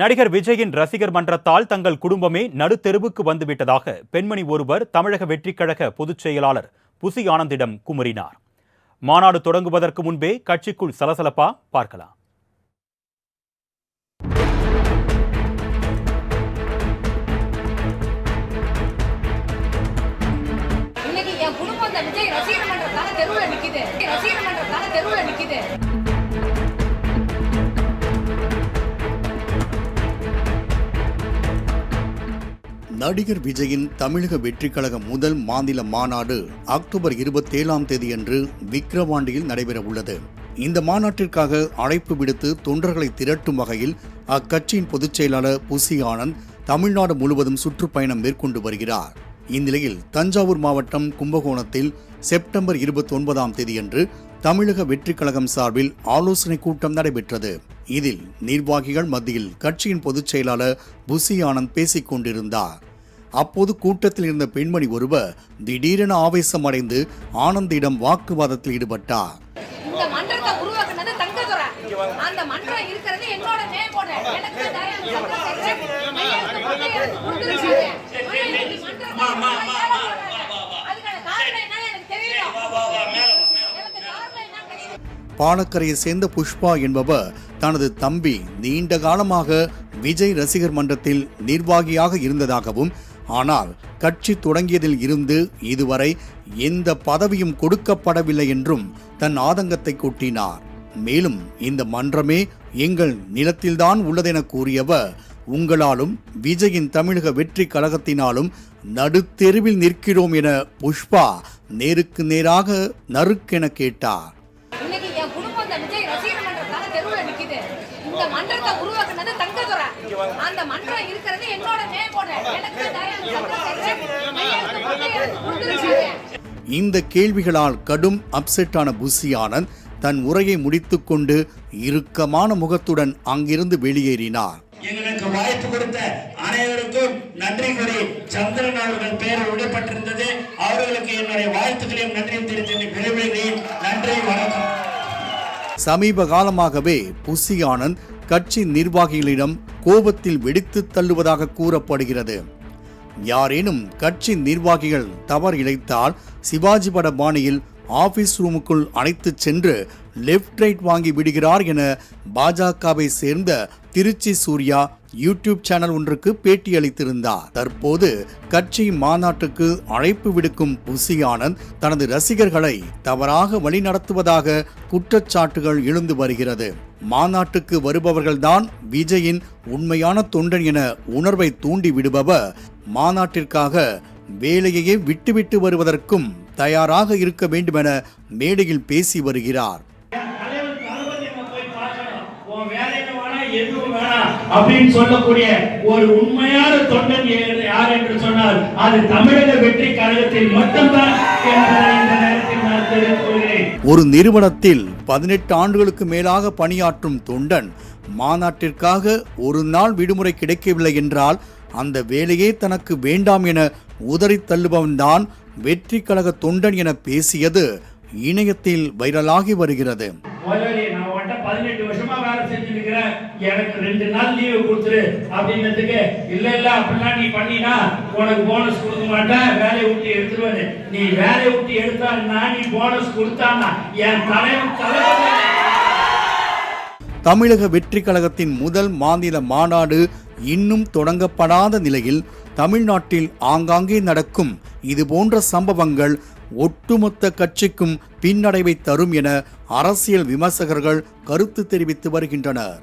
நடிகர் விஜயின் ரசிகர் மன்றத்தால் தங்கள் குடும்பமே நடுத்தெருவுக்கு வந்துவிட்டதாக பெண்மணி ஒருவர் தமிழக வெற்றிக்கழக பொதுச் செயலாளர் புசி ஆனந்திடம் குமுறினார். மாநாடு தொடங்குவதற்கு முன்பே கட்சிக்குள் சலசலப்பா பார்க்கலாம். குடும்பம் விஜய் ரசிகர் மன்றத்தால தெருவில் நிக்குது. ரசிகர் மன்றத்தால தெருவில் நிக்குது. நடிகர் விஜயின் தமிழக வெற்றிக்கழக முதல் மாநில மாநாடு அக்டோபர் இருபத்தேழாம் தேதியன்று விக்கிரவாண்டியில் நடைபெற உள்ளது இந்த மாநாட்டிற்காக அழைப்பு விடுத்து தொண்டர்களை திரட்டும் வகையில் அக்கட்சியின் பொதுச் செயலாளர் புசி ஆனந்த் தமிழ்நாடு முழுவதும் சுற்றுப்பயணம் மேற்கொண்டு வருகிறார். இந்நிலையில் தஞ்சாவூர் மாவட்டம் கும்பகோணத்தில் செப்டம்பர் இருபத்தி ஒன்பதாம் தேதியன்று தமிழக வெற்றி கழகம் சார்பில் ஆலோசனை கூட்டம் நடைபெற்றது. இதில் நிர்வாகிகள் மத்தியில் கட்சியின் பொதுச் செயலாளர் புசி ஆனந்த் பேசிக் கொண்டிருந்தார். அப்போது கூட்டத்தில் இருந்த பெண்மணி ஒருவர் திடீரென ஆவேசமடைந்து ஆனந்திடம் வாக்குவாதத்தில் ஈடுபட்டார். பாலக்கரையை சேர்ந்த புஷ்பா என்பவர் தனது தம்பி நீண்ட காலமாக விஜய் ரசிகர் மன்றத்தில் நிர்வாகியாக இருந்ததாகவும் ஆனால் கட்சி தொடங்கியதில் இருந்து இதுவரை எந்த பதவியும் கொடுக்கப்படவில்லை என்றும் தன் ஆதங்கத்தை கொட்டினார். மேலும் இந்த மன்றமே எங்கள் நிலத்தில்தான் உள்ளதென கூறியவர் உங்களாலும் விஜயின் தமிழக வெற்றி கழகத்தினாலும் நடுத்தெருவில் நிற்கிறோம் என புஷ்பா நேருக்கு நேராக நறுக்கென கேட்டார். குடும்பம் இந்த விஜய் ரசிகர் இந்த மன்றத்தை உருவாக்குனது அந்த மன்றம் இருக்கிறது என்னோட. இந்த கேள்விகளால் கடும் அப்செட்டான புசி ஆனந்த் தன் உரையை முடித்துக்கொண்டு இறுக்கமான முகத்துடன் அங்கிருந்து வெளியேறினார் எங்களுக்கு வாய்ப்பு கொடுத்த அனைவருக்கும் நன்றி கூறி சந்திரன் அவர்கள் பெயர் விடப்பட்டிருந்தது அவர்களுக்கு என்னுடைய வாழ்த்துக்களையும் நன்றியும் தெரிவித்து விரைவில் நன்றி வணக்கம் சமீப காலமாகவே புசி ஆனந்த் கட்சி நிர்வாகிகளிடம் கோபத்தில் வெடித்து தள்ளுவதாக கூறப்படுகிறது. யாரேனும் கட்சி நிர்வாகிகள் தவறு இழைத்தால் சிவாஜி பட பாணியில் ஆபீஸ் ரூமுக்குள் அழைத்துச் சென்று லெஃப்ட் ரைட் வாங்கி விடுகிறார் என பாஜகவை சேர்ந்த திருச்சி சூர்யா யூடியூப் சேனல் ஒன்றுக்கு பேட்டியளித்திருந்தார். தற்போது கட்சி மாநாட்டுக்கு அழைப்பு விடுக்கும் புசி ஆனந்த் தனது ரசிகர்களை தவறாக வழிநடத்துவதாக குற்றச்சாட்டுகள் எழுந்து வருகிறது. மாநாட்டுக்கு வருபவர்கள்தான் விஜயின் உண்மையான தொண்டன் என உணர்வை தூண்டி விடுபவர். மாநாட்டிற்காக வேலையையே விட்டுவிட்டு வருவதற்கும் தயாராக இருக்க வேண்டுமென மேடையில் பேசி வருகிறார். வேணாம் அப்படின்னு சொல்லக்கூடிய ஒரு உண்மையான தொண்டன் யார் என்று சொன்னால் அது தமிழக வெற்றி கழகத்தில் மட்டும்தான் இந்த நேரத்தில் நான் தெரிவித்துக் கொள்கிறேன். ஒரு நிறுவனத்தில் பதினெட்டு ஆண்டுகளுக்கு மேலாக பணியாற்றும் தொண்டன் மாநாட்டிற்காக ஒரு நாள் விடுமுறை கிடைக்கவில்லை என்றால் அந்த வேலையே தனக்கு வேண்டாம் என உதறித் தள்ளுபவன்தான் வெற்றி கழக தொண்டன் என பேசியது இணையத்தில் வைரலாகி வருகிறது. பதினெட்டு வருஷமா எனக்கு ரெண்டு நாள் லீவு கொடுத்துரு அப்படின்றதுக்கு இல்ல இல்ல அப்படிலாம் நீ பண்ணினா உனக்கு போனஸ் கொடுக்க மாட்டேன் வேலையை விட்டு எடுத்துருவாரு நீ வேலையை விட்டு எடுத்தா நீ போனஸ் கொடுத்தானா என் தலைவன் தலைவன் தமிழக வெற்றி கழகத்தின் முதல் மாநில மாநாடு இன்னும் தொடங்கப்படாத நிலையில் தமிழ்நாட்டில் ஆங்காங்கே நடக்கும். இதுபோன்ற சம்பவங்கள் ஒட்டுமொத்த கட்சிக்கும் பின்னடைவை தரும் என அரசியல் விமர்சகர்கள் கருத்து தெரிவித்து வருகின்றனர்.